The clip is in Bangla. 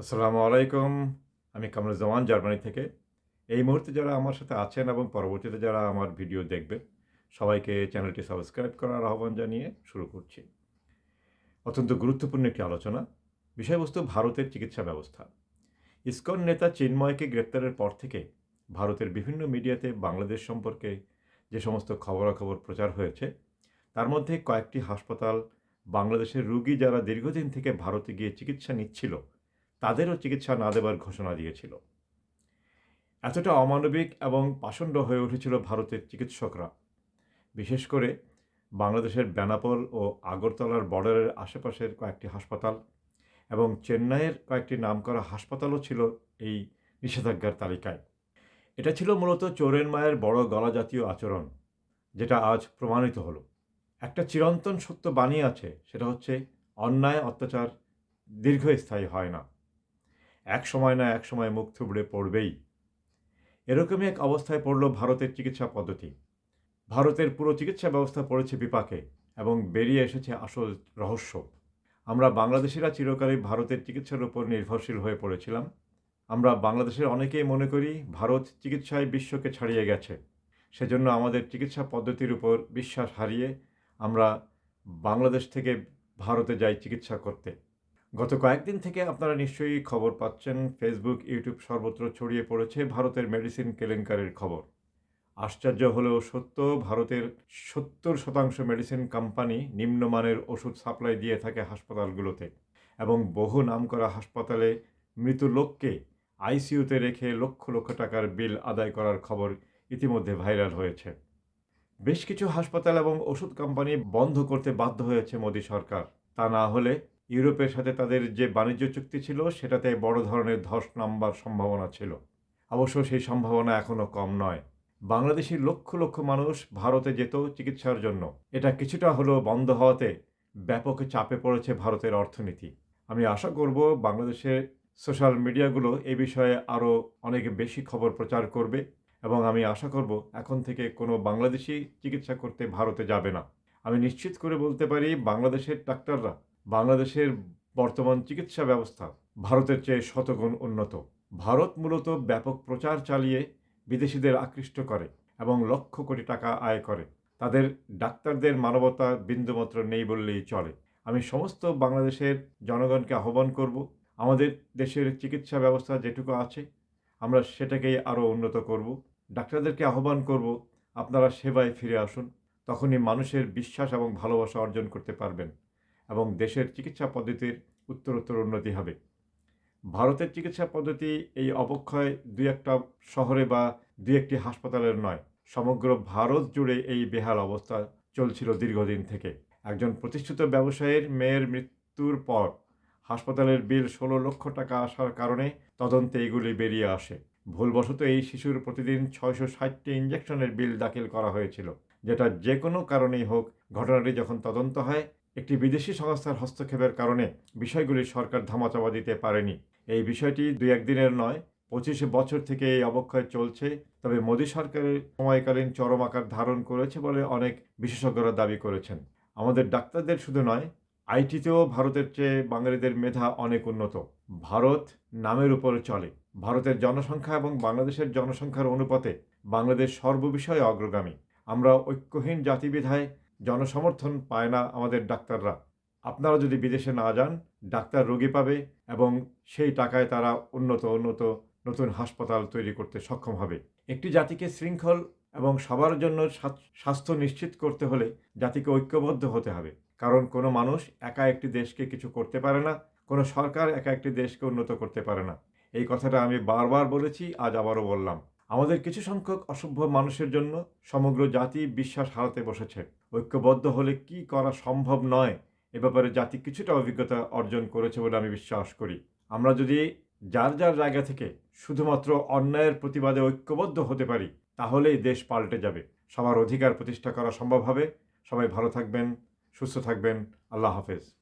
আসসালামু আলাইকুম। আমি কামরুজ্জামান জার্মানি থেকে। এই মুহূর্তে যারা আমার সাথে আছেন এবং পরবর্তীতে যারা আমার ভিডিও দেখবে, সবাইকে চ্যানেলটি সাবস্ক্রাইব করার আহ্বান জানিয়ে শুরু করছি। অত্যন্ত গুরুত্বপূর্ণ একটি আলোচনা, বিষয়বস্তু ভারতের চিকিৎসা ব্যবস্থা। ইসকন নেতা চিন্ময়কে গ্রেপ্তারের পর থেকে ভারতের বিভিন্ন মিডিয়াতে বাংলাদেশ সম্পর্কে যে সমস্ত খবরাখবর প্রচার হয়েছে, তার মধ্যে কয়েকটি হাসপাতাল বাংলাদেশের রুগী যারা দীর্ঘদিন থেকে ভারতে গিয়ে চিকিৎসা নিচ্ছিল তাদেরও চিকিৎসা না দেওয়ার ঘোষণা দিয়েছিল। এতটা অমানবিক এবং পাষণ্ড হয়ে উঠেছিল ভারতের চিকিৎসকরা। বিশেষ করে বাংলাদেশের বেনাপোল ও আগরতলার বর্ডারের আশেপাশের কয়েকটি হাসপাতাল এবং চেন্নাইয়ের কয়েকটি নামকরা হাসপাতালও ছিল এই নিষেধাজ্ঞার তালিকায়। এটা ছিল মূলত চোরের মায়ের বড় গলা জাতীয় আচরণ, যেটা আজ প্রমাণিত হলো। একটা চিরন্তন সত্য বাণী আছে, সেটা হচ্ছে অন্যায় অত্যাচার দীর্ঘস্থায়ী হয় না। এক সময় না এক সময় মুখ থুবড়ে পড়বেই। এরকমই এক অবস্থায় পড়ল ভারতের চিকিৎসা পদ্ধতি। ভারতের পুরো চিকিৎসা ব্যবস্থা পড়েছে বিপাকে এবং বেরিয়ে এসেছে আসল রহস্য। আমরা বাংলাদেশিরা চিরকালই ভারতের চিকিৎসার উপর নির্ভরশীল হয়ে পড়েছিলাম। আমরা বাংলাদেশের অনেকেই মনে করি ভারত চিকিৎসায় বিশ্বকে ছাড়িয়ে গেছে। সেজন্য আমাদের চিকিৎসা পদ্ধতির উপর বিশ্বাস হারিয়ে আমরা বাংলাদেশ থেকে ভারতে যাই চিকিৎসা করতে। গত কয়েকদিন থেকে আপনারা নিশ্চয়ই খবর পাচ্ছেন ফেসবুক ইউটিউব সর্বত্র ছড়িয়ে পড়েছে ভারতের মেডিসিন কেলেঙ্কারির খবর। আশ্চর্য হলেও সত্য, ভারতের সত্তর শতাংশ মেডিসিন কোম্পানি নিম্নমানের ওষুধ সাপ্লাই দিয়ে থাকে হাসপাতালগুলোতে এবং বহু নামকরা হাসপাতালে মৃত লোককে আইসিইউতে রেখে লক্ষ লক্ষ টাকার বিল আদায় করার খবর ইতিমধ্যে ভাইরাল হয়েছে। বেশ কিছু হাসপাতাল এবং ওষুধ কোম্পানি বন্ধ করতে বাধ্য হয়েছে মোদী সরকার। তা না হলে ইউরোপের সাথে তাদের যে বাণিজ্য চুক্তি ছিল, সেটাতে বড় ধরনের ধস নামবার সম্ভাবনা ছিল। অবশ্য সেই সম্ভাবনা এখনও কম নয়। বাংলাদেশি লক্ষ লক্ষ মানুষ ভারতে যেত চিকিৎসার জন্য। এটা কিছুটা হলেও বন্ধ হওয়াতে ব্যাপক চাপে পড়েছে ভারতের অর্থনীতি। আমি আশা করব বাংলাদেশের সোশ্যাল মিডিয়াগুলো এ বিষয়ে আরও অনেক বেশি খবর প্রচার করবে এবং আমি আশা করব এখন থেকে কোনো বাংলাদেশি চিকিৎসা করতে ভারতে যাবে না। আমি নিশ্চিত করে বলতে পারি, বাংলাদেশের ডাক্তাররা বাংলাদেশের বর্তমান চিকিৎসা ব্যবস্থা ভারতের চেয়ে শতগুণ উন্নত। ভারত মূলত ব্যাপক প্রচার চালিয়ে বিদেশিদের আকৃষ্ট করে এবং লক্ষ কোটি টাকা আয় করে। তাদের ডাক্তারদের মানবতা বিন্দুমাত্র নেই বললেই চলে। আমি সমস্ত বাংলাদেশের জনগণকে আহ্বান করব, আমাদের দেশের চিকিৎসা ব্যবস্থা যেটুকু আছে, আমরা সেটাকেই আরও উন্নত করব। ডাক্তারদেরকে আহ্বান করব, আপনারা সেবায় ফিরে আসুন, তখনই মানুষের বিশ্বাস এবং ভালোবাসা অর্জন করতে পারবেন। এবং দেশের চিকিৎসা পদ্ধতির উত্তরোত্তর উন্নতি হবে। ভারতের চিকিৎসা পদ্ধতি এই অবক্ষয় দুই একটা শহরে বা দুই একটি হাসপাতালের নয়, সমগ্র ভারত জুড়ে এই বেহাল অবস্থা চলছিল দীর্ঘদিন থেকে। একজন প্রতিষ্ঠিত ব্যবসায়ীর মেয়ের মৃত্যুর পর হাসপাতালের বিল ষোলো লক্ষ টাকা আসার কারণে তদন্তে এগুলি বেরিয়ে আসে। ভুলবশত এই শিশুর প্রতিদিন ছয়শো ষাটটি ইঞ্জেকশনের বিল দাখিল করা হয়েছিল, যেটা যে কোনো কারণেই হোক, ঘটনাটি যখন তদন্ত হয় একটি বিদেশি সংস্থার হস্তক্ষেপের কারণে বিষয়গুলি সরকার ধামাচাপা দিতে পারেনি। এই বিষয়টি দুই একদিনের নয়, পঁচিশে বছর থেকে এই অবক্ষয় চলছে, তবে মোদী সরকারের সময়কালীন চরম আকার ধারণ করেছে বলে অনেক বিশেষজ্ঞরা দাবি করেছেন। আমাদের ডাক্তারদের শুধু নয়, আইটিতেও ভারতের চেয়ে বাঙালিদের মেধা অনেক উন্নত। ভারত নামের উপর চলে। ভারতের জনসংখ্যা এবং বাংলাদেশের জনসংখ্যার অনুপাতে বাংলাদেশ সর্ববিষয়ে অগ্রগামী। আমরা ঐক্যহীন জাতিবিধায় জনসমর্থন পায় না আমাদের ডাক্তাররা। আপনারা যদি বিদেশে না যান, ডাক্তার রোগী পাবে এবং সেই টাকায় তারা উন্নত উন্নত নতুন হাসপাতাল তৈরি করতে সক্ষম হবে। একটি জাতিকে শৃঙ্খল এবং সবার জন্য স্বাস্থ্য নিশ্চিত করতে হলে জাতিকে ঐক্যবদ্ধ হতে হবে। কারণ কোনো মানুষ একা একটি দেশকে কিছু করতে পারে না, কোনো সরকার একা একটি দেশকে উন্নত করতে পারে না। এই কথাটা আমি বারবার বলেছি, আজ আবারও বললাম। আমাদের কিছু সংখ্যক অসভ্য মানুষের জন্য সমগ্র জাতি বিশ্বাস হারাতে বসেছে। ঐক্যবদ্ধ হলে কি করা সম্ভব নয় এ ব্যাপারে জাতি কিছুটা অভিজ্ঞতা অর্জন করেছে বলে আমি বিশ্বাস করি। আমরা যদি যার যার জায়গা থেকে শুধুমাত্র অন্যায়ের প্রতিবাদে ঐক্যবদ্ধ হতে পারি, তাহলেই দেশ পাল্টে যাবে। সবার অধিকার প্রতিষ্ঠা করা সম্ভব হবে। সবাই ভালো থাকবেন, সুস্থ থাকবেন। আল্লাহ হাফেজ।